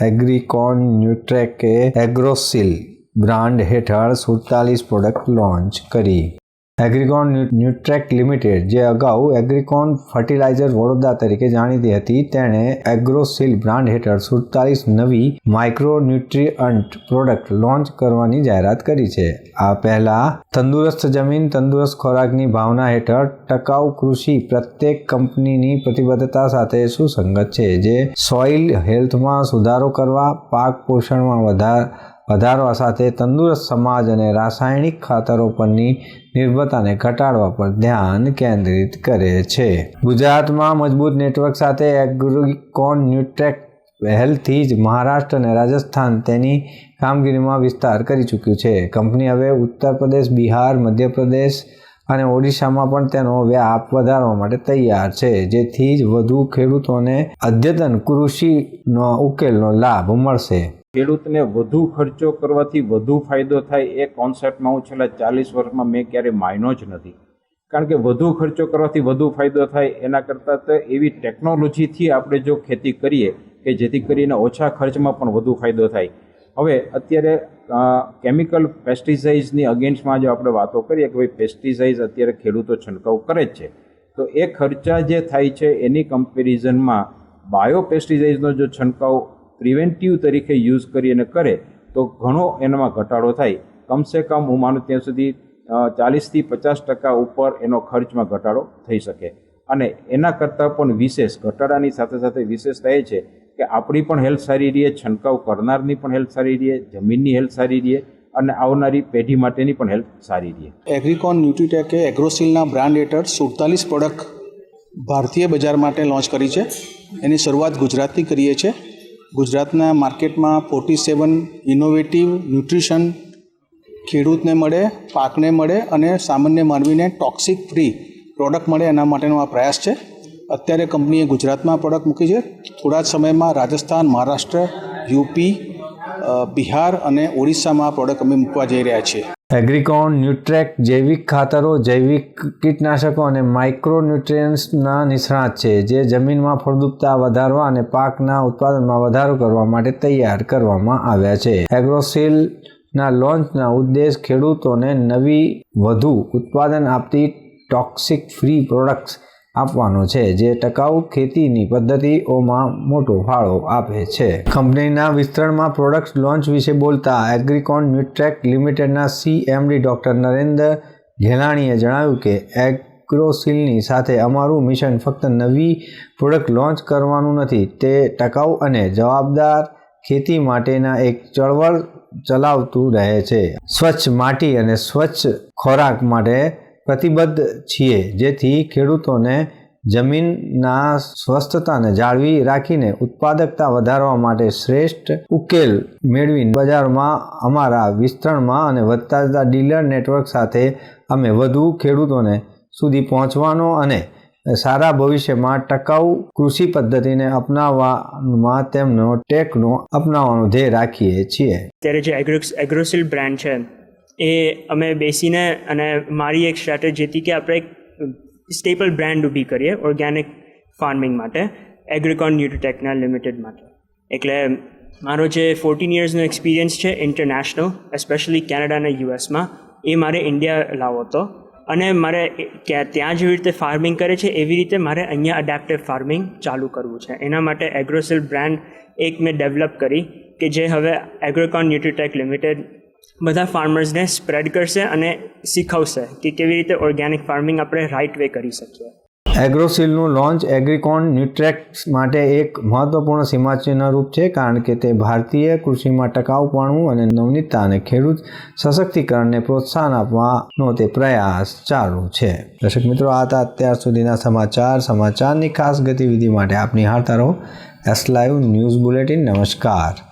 એગ્રીકોન ન્યુટ્રેકે Agrosil brand હેઠળ સુડતાલીસ product launch કરી. એગ્રીકોન ન્યુ- ન્યુટ્રેક લિમિટેડ, જે અગાઉ એગ્રીકોન ફર્ટિલાઇઝર વડોદરા તરીકે જાણીતી હતી, તેણે એગ્રોસિલ બ્રાન્ડ હેઠળ સુડતાલીસ નવી માઇક્રો ન્યુટ્રીઅન્ટ પ્રોડક્ટ લોન્ચ કરવાની જાહેરાત કરી છે. આ પહેલા તંદુરસ્ત જમીન, તંદુરસ્ત ખોરાકની ભાવના હેઠળ ટકાઉ કૃષિ પ્રત્યેક કંપનીની પ્રતિબદ્ધતા સાથે સુસંગત છે, જે સોઇલ હેલ્થમાં સુધારો કરવા, પાક પોષણમાં વધાર વધારવા સાથે તંદુરસ્ત સમાજ અને રાસાયણિક ખાતરો પરની નિર્ભરતાને ઘટાડવા પર ધ્યાન કેન્દ્રિત કરે છે. ગુજરાતમાં મજબૂત નેટવર્ક સાથે એગ્રીકોન ન્યુટ્રેક પહેલથી જ મહારાષ્ટ્ર અને રાજસ્થાન તેની કામગીરીમાં વિસ્તાર કરી ચૂક્યું છે. કંપની હવે ઉત્તર પ્રદેશ, બિહાર, મધ્યપ્રદેશ અને ઓડિશામાં પણ તેનો વ્યાપ વધારવા માટે તૈયાર છે, જેથી જ વધુ ખેડૂતોને અદ્યતન કૃષિનો ઉકેલનો લાભ મળશે. ખેડૂતને વધુ ખર્ચો કરવાથી વધુ ફાયદો થાય એ કોન્સેપ્ટમાં હું છેલ્લા ચાલીસ વર્ષમાં મેં ક્યારેય માયનો જ નથી. કારણ કે વધુ ખર્ચો કરવાથી વધુ ફાયદો થાય એના કરતાં તો એવી ટેકનોલોજીથી આપણે જો ખેતી કરીએ કે જેથી કરીને ઓછા ખર્ચમાં પણ વધુ ફાયદો થાય. હવે અત્યારે કેમિકલ પેસ્ટિસાઇડ્સની અગેન્સ્ટમાં જો આપણે વાતો કરીએ કે ભાઈ પેસ્ટિસાઇડ્સ અત્યારે ખેડૂતો છંટકાવ કરે જ છે, તો એ ખર્ચા જે થાય છે એની કમ્પેરિઝનમાં બાયો પેસ્ટિસાઇડ્સનો જો છંટકાવ પ્રિવેન્ટિવ તરીકે યુઝ કરી અને કરે, તો ઘણો એનામાં ઘટાડો થાય. કમસે કમ હું માનું ત્યાં સુધી ચાલીસથી પચાસ ટકા ઉપર એનો ખર્ચમાં ઘટાડો થઈ શકે. અને એના કરતાં પણ વિશેષ, ઘટાડાની સાથે સાથે વિશેષતા એ છે કે આપણી પણ હેલ્થ સારી રહે, છંટકાવ કરનારની પણ હેલ્થ સારી રહે, જમીનની હેલ્થ સારી રહે અને આવનારી પેઢી માટેની પણ હેલ્થ સારી રહે. એગ્રીકોન, ન્યુટ્રીટેકે એગ્રોસિલના બ્રાન્ડ હેઠળ સુડતાલીસ પ્રોડક્ટ ભારતીય બજાર માટે લોન્ચ કરી છે. એની શરૂઆત ગુજરાતથી કરીએ છીએ. ગુજરાતના માર્કેટમાં ફોર્ટી સેવન ઇનોવેટિવ ન્યુટ્રિશન ખેડૂતને મળે, પાકને મળે અને સામાન્ય માનવીને ટોક્સિક ફ્રી પ્રોડક્ટ મળે એના માટેનો આ પ્રયાસ છે. અત્યારે કંપનીએ ગુજરાતમાં પ્રોડક્ટ મૂકી છે. થોડા જ સમયમાં રાજસ્થાન, મહારાષ્ટ્ર, યુપી બિહાર અને ઓડિશામાં પ્રોડક્ટ અમે મૂકવા જઈ રહ્યા છીએ. એગ્રીકોન, ન્યુટ્રેક, જૈવિક ખાતરો, જૈવિક કીટનાશકો અને માઇક્રોન્યુટ્રિયન્ટ્સના નિષ્ણાત છે, જે જમીનમાં ફળદ્રુપતા વધારવા અને પાકના ઉત્પાદનમાં વધારો કરવા માટે તૈયાર કરવામાં આવ્યા છે. એગ્રોસિલ ના લોન્ચના ઉદ્દેશ ખેડૂતોને નવી વધુ ઉત્પાદન આપતી ટોક્સિક ફ્રી પ્રોડક્ટ્સ આપવાનો છે, જે ટકાઉ ખેતીની પદ્ધતિઓમાં મોટો ફાળો આપે છે. કંપનીના વિસ્તરણમાં પ્રોડક્ટ લોન્ચ વિશે બોલતા એગ્રીકોન ન્યુટ્રેક લિમિટેડના સીએમડી ડોક્ટર નરેન્દ્ર ઘેલાણીએ જણાવ્યું કે, એગ્રોસિલની સાથે અમારું મિશન ફક્ત નવી પ્રોડક્ટ લોન્ચ કરવાનું નથી, તે ટકાઉ અને જવાબદાર ખેતી માટેના એક ચળવળ ચલાવતું રહે છે. સ્વચ્છ માટી અને સ્વચ્છ ખોરાક માટે પ્રતિબદ્ધ છીએ, જેથી ખેડૂતોને જમીનના સ્વસ્થતાને જાળવી રાખીને ઉત્પાદકતા વધારવા માટે શ્રેષ્ઠ ઉકેલ મેળવી બજારમાં અમારા વિસ્તરણમાં અને વધતા જતા ડીલર નેટવર્ક સાથે અમે વધુ ખેડૂતોને સુધી પહોંચવાનો અને સારા ભવિષ્યમાં ટકાઉ કૃષિ પદ્ધતિને અપનાવવામાં તેમનો ટેકનો અપનાવવાનો ધ્યેય રાખીએ છીએ. ત્યારે જે એગ્રોસિલ બ્રાન્ડ છે એ અમે બેસીને અને મારી એક સ્ટ્રેટેજી હતી કે આપણે એક સ્ટેપલ બ્રાન્ડ ઊભી કરીએ ઓર્ગેનિક ફાર્મિંગ માટે એગ્રીકોન ન્યુટ્રોટેકના લિમિટેડ માટે. એટલે મારો જે ફોર્ટીન યર્સનો એક્સપિરિયન્સ છે ઇન્ટરનેશનલ એસ્પેશિયલી કેનેડા અને યુએસમાં એ મારે ઇન્ડિયા લાવો હતો. અને મારે ત્યાં જેવી રીતે ફાર્મિંગ કરે છે, એવી રીતે મારે અહીંયા અડેપ્ટિવ ફાર્મિંગ ચાલુ કરવું છે. એના માટે એગ્રોસિલ બ્રાન્ડ એક મેં ડેવલપ કરી કે જે હવે એગ્રોકોન ન્યુટ્રીટેક લિમિટેડ બધા ફાર્મર્સને સ્પ્રેડ કરશે અને શીખવશે કે કેવી રીતે ઓર્ગેનિક ફાર્મિંગ આપણે રાઇટ વે કરી શકીએ. એગ્રોસિલનું લોન્ચ એગ્રીકોન ન્યુટ્રેક્સ માટે એક મહત્વપૂર્ણ સીમાચિહ્નરૂપ છે, કારણ કે તે ભારતીય કૃષિમાં ટકાઉપણું અને નવનીતતા અને ખેડૂત સશક્તિકરણને પ્રોત્સાહન આપવાનો તે પ્રયાસ ચાલુ છે. દર્શક મિત્રો, આ હતા અત્યાર સુધીના સમાચાર. સમાચારની ખાસ ગતિવિધિ માટે આપની હાર રહો. એસ લાઈવ ન્યૂઝ બુલેટિન નમસ્કાર.